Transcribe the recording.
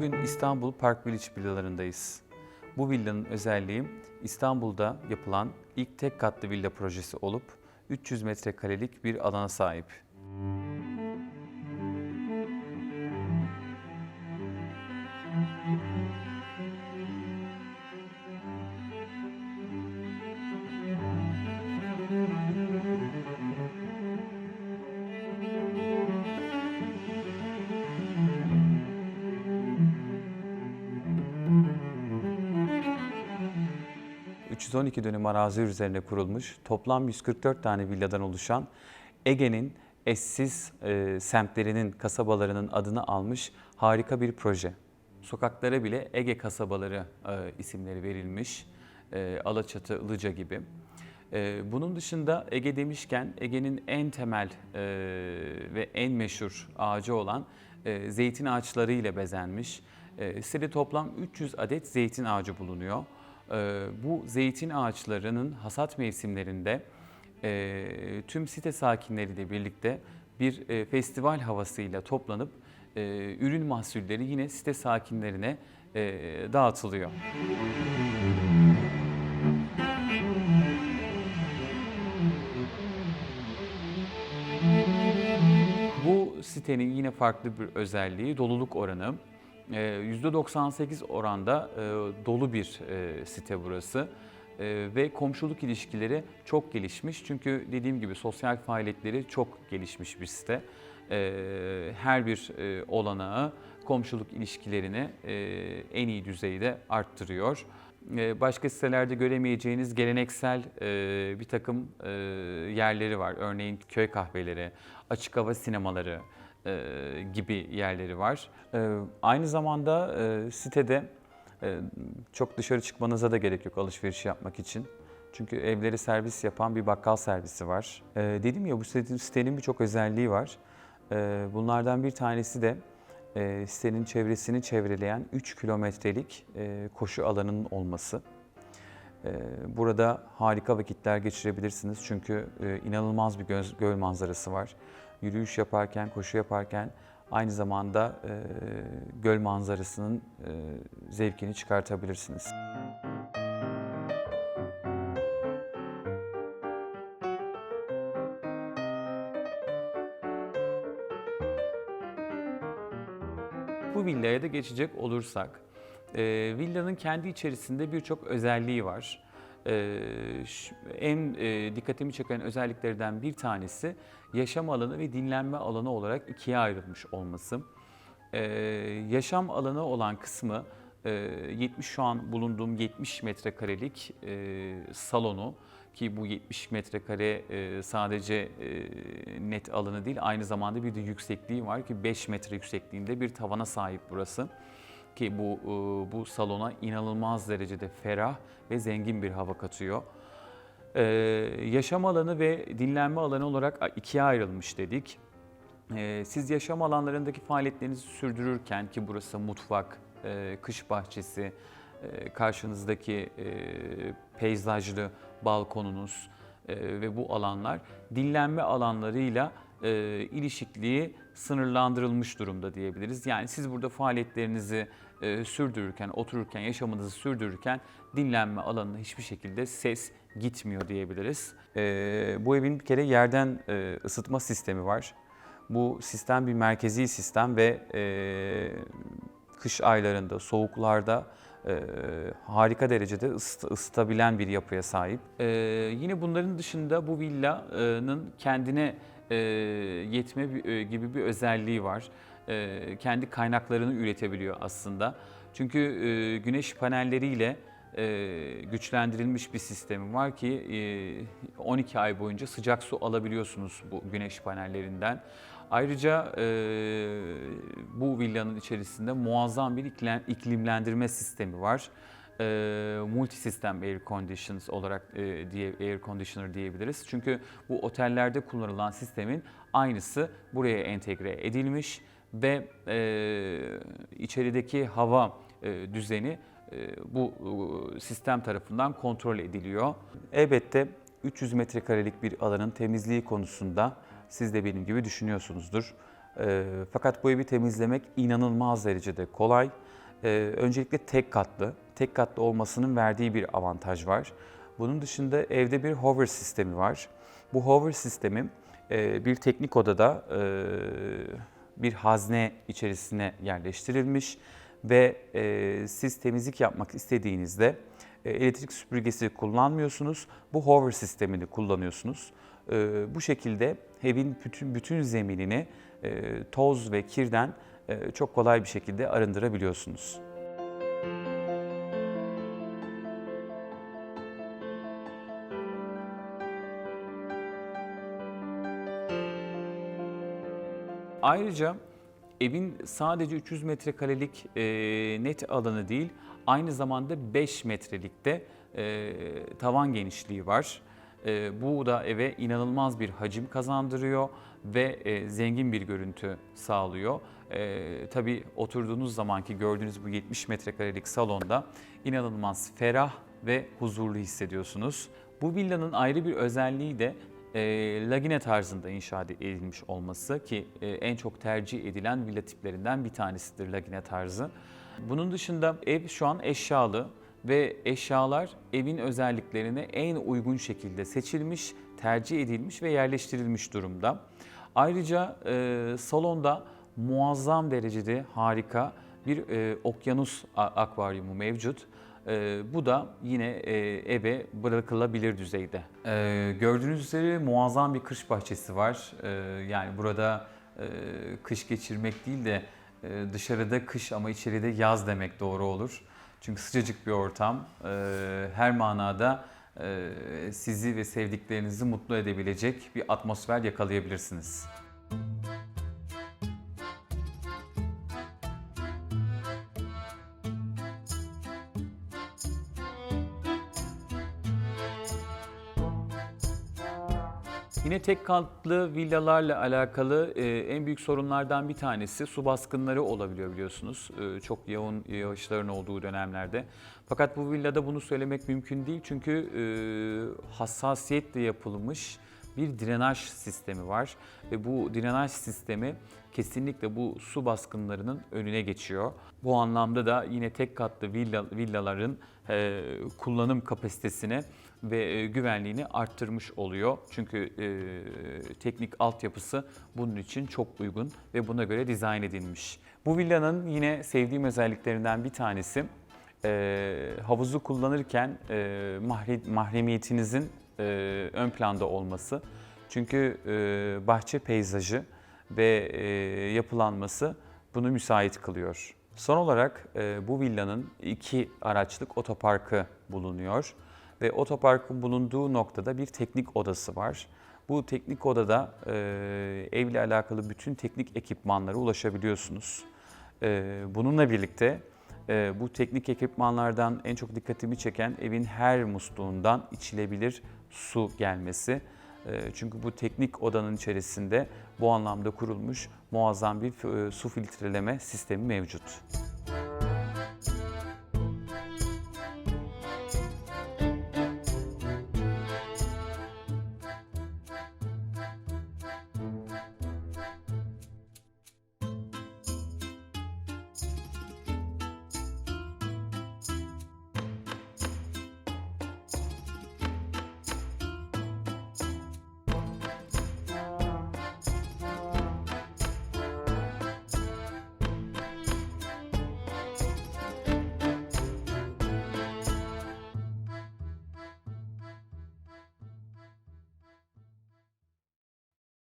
Bugün İstanbul Park Village villalarındayız. Bu villanın özelliği İstanbul'da yapılan ilk tek katlı villa projesi olup 300 metrekarelik bir alana sahip. ...312 dönüm arazi üzerine kurulmuş, toplam 144 tane villadan oluşan Ege'nin eşsiz e, semtlerinin, kasabalarının adını almış harika bir proje. Sokaklara bile Ege kasabaları e, isimleri verilmiş, e, Alaçatı, Ilıca gibi. E, bunun dışında Ege demişken Ege'nin en temel e, ve en meşhur ağacı olan e, zeytin ağaçları ile bezenmiş. E, sitede toplam 300 adet zeytin ağacı bulunuyor. E, bu zeytin ağaçlarının hasat mevsimlerinde e, tüm site sakinleriyle birlikte bir e, festival havasıyla toplanıp e, ürün mahsulleri yine site sakinlerine dağıtılıyor. Bu sitenin yine farklı bir özelliği doluluk oranı. Ee, %98 oranda e, dolu bir e, site burası Ee, ve komşuluk ilişkileri çok gelişmiş. Çünkü dediğim gibi sosyal faaliyetleri çok gelişmiş bir site. Ee, Her bir e, olanağı komşuluk ilişkilerini e, en iyi düzeyde arttırıyor. Ee, Başka sitelerde göremeyeceğiniz geleneksel e, bir takım e, yerleri var. Örneğin köy kahveleri, açık hava sinemaları e, gibi yerleri var. E, Aynı zamanda e, sitede e, çok dışarı çıkmanıza da gerek yok alışveriş yapmak için. Çünkü evleri servis yapan bir bakkal servisi var. E, dedim ya bu site- sitenin birçok özelliği var. E, bunlardan bir tanesi de e, sitenin çevresini çevreleyen 3 kilometrelik e, koşu alanının olması. E, burada harika vakitler geçirebilirsiniz çünkü e, inanılmaz bir göz, göl manzarası var. Yürüyüş yaparken, koşu yaparken aynı zamanda e, göl manzarasının e, zevkini çıkartabilirsiniz. Bu villaya da geçecek olursak, e, villanın kendi içerisinde birçok özelliği var. E, ş- en e, dikkatimi çeken özelliklerden bir tanesi yaşam alanı ve dinlenme alanı olarak ikiye ayrılmış olması. E, yaşam alanı olan kısmı e, 70 şu an bulunduğum 70 metrekarelik e, salonu ki bu 70 metrekare e, sadece e, net alanı değil aynı zamanda bir de yüksekliği var ki 5 metre yüksekliğinde bir tavana sahip burası ki bu e, bu salona inanılmaz derecede ferah ve zengin bir hava katıyor. Ee, yaşam alanı ve dinlenme alanı olarak ikiye ayrılmış dedik. Ee, siz yaşam alanlarındaki faaliyetlerinizi sürdürürken ki burası mutfak, e, kış bahçesi, e, karşınızdaki e, peyzajlı balkonunuz e, ve bu alanlar dinlenme alanlarıyla e, ilişikliği sınırlandırılmış durumda diyebiliriz. Yani siz burada faaliyetlerinizi e, sürdürürken, otururken, yaşamınızı sürdürürken dinlenme alanına hiçbir şekilde ses gitmiyor diyebiliriz. E, bu evin bir kere yerden e, ısıtma sistemi var. Bu sistem bir merkezi sistem ve e, kış aylarında, soğuklarda e, harika derecede ısıt- ısıtabilen bir yapıya sahip. E, yine bunların dışında bu villanın kendine e, yetme e, gibi bir özelliği var. E, kendi kaynaklarını üretebiliyor aslında. Çünkü güneş panelleriyle güçlendirilmiş bir sistemi var ki e, 12 ay boyunca sıcak su alabiliyorsunuz bu güneş panellerinden. Ayrıca bu villanın içerisinde muazzam bir iklim- iklimlendirme sistemi var. E, multi sistem air conditions olarak e, diye air conditioner diyebiliriz. Çünkü bu otellerde kullanılan sistemin aynısı buraya entegre edilmiş ve e, içerideki hava e, düzeni e, bu e, sistem tarafından kontrol ediliyor. Elbette 300 metrekarelik bir alanın temizliği konusunda siz de benim gibi düşünüyorsunuzdur. E, fakat bu evi temizlemek inanılmaz derecede kolay. E, öncelikle tek katlı, tek katlı olmasının verdiği bir avantaj var. Bunun dışında evde bir hover sistemi var. Bu hover sistemi e, bir teknik odada e, bir hazne içerisine yerleştirilmiş ve e, siz temizlik yapmak istediğinizde e, elektrik süpürgesi kullanmıyorsunuz. Bu hover sistemini kullanıyorsunuz. E, bu şekilde evin bütün bütün zeminini e, toz ve kirden çok kolay bir şekilde arındırabiliyorsunuz. Ayrıca evin sadece 300 metrekarelik e, net alanı değil, aynı zamanda 5 metrelikte e, tavan genişliği var. E, bu da eve inanılmaz bir hacim kazandırıyor ve e, zengin bir görüntü sağlıyor. E, tabii oturduğunuz zamanki gördüğünüz bu 70 metrekarelik salonda inanılmaz ferah ve huzurlu hissediyorsunuz. Bu villanın ayrı bir özelliği de e, lagine tarzında inşa edilmiş olması ki e, en çok tercih edilen villa tiplerinden bir tanesidir lagine tarzı. Bunun dışında ev şu an eşyalı ve eşyalar evin özelliklerine en uygun şekilde seçilmiş, tercih edilmiş ve yerleştirilmiş durumda. Ayrıca e, salonda muazzam derecede harika bir e, okyanus akvaryumu mevcut. Ee, bu da yine e, eve bırakılabilir düzeyde. Ee, gördüğünüz üzere muazzam bir kış bahçesi var. Ee, yani burada e, kış geçirmek değil de e, dışarıda kış ama içeride yaz demek doğru olur. Çünkü sıcacık bir ortam. Ee, her manada e, sizi ve sevdiklerinizi mutlu edebilecek bir atmosfer yakalayabilirsiniz. Yine tek katlı villalarla alakalı e, en büyük sorunlardan bir tanesi su baskınları olabiliyor biliyorsunuz. E, çok yoğun yağışların olduğu dönemlerde. Fakat bu villada bunu söylemek mümkün değil çünkü e, hassasiyetle yapılmış bir drenaj sistemi var ve bu drenaj sistemi kesinlikle bu su baskınlarının önüne geçiyor. Bu anlamda da yine tek katlı villa, villaların e, kullanım kapasitesini ve e, güvenliğini arttırmış oluyor. Çünkü e, teknik altyapısı bunun için çok uygun ve buna göre dizayn edilmiş. Bu villanın yine sevdiğim özelliklerinden bir tanesi e, havuzu kullanırken e, mahre- mahremiyetinizin e, ön planda olması. Çünkü e, bahçe peyzajı ve e, yapılanması bunu müsait kılıyor. Son olarak e, bu villanın iki araçlık otoparkı bulunuyor ve otoparkın bulunduğu noktada bir teknik odası var. Bu teknik odada e, evle alakalı bütün teknik ekipmanlara ulaşabiliyorsunuz. E, bununla birlikte e, bu teknik ekipmanlardan en çok dikkatimi çeken evin her musluğundan içilebilir su gelmesi. E, çünkü bu teknik odanın içerisinde bu anlamda kurulmuş muazzam bir e, su filtreleme sistemi mevcut.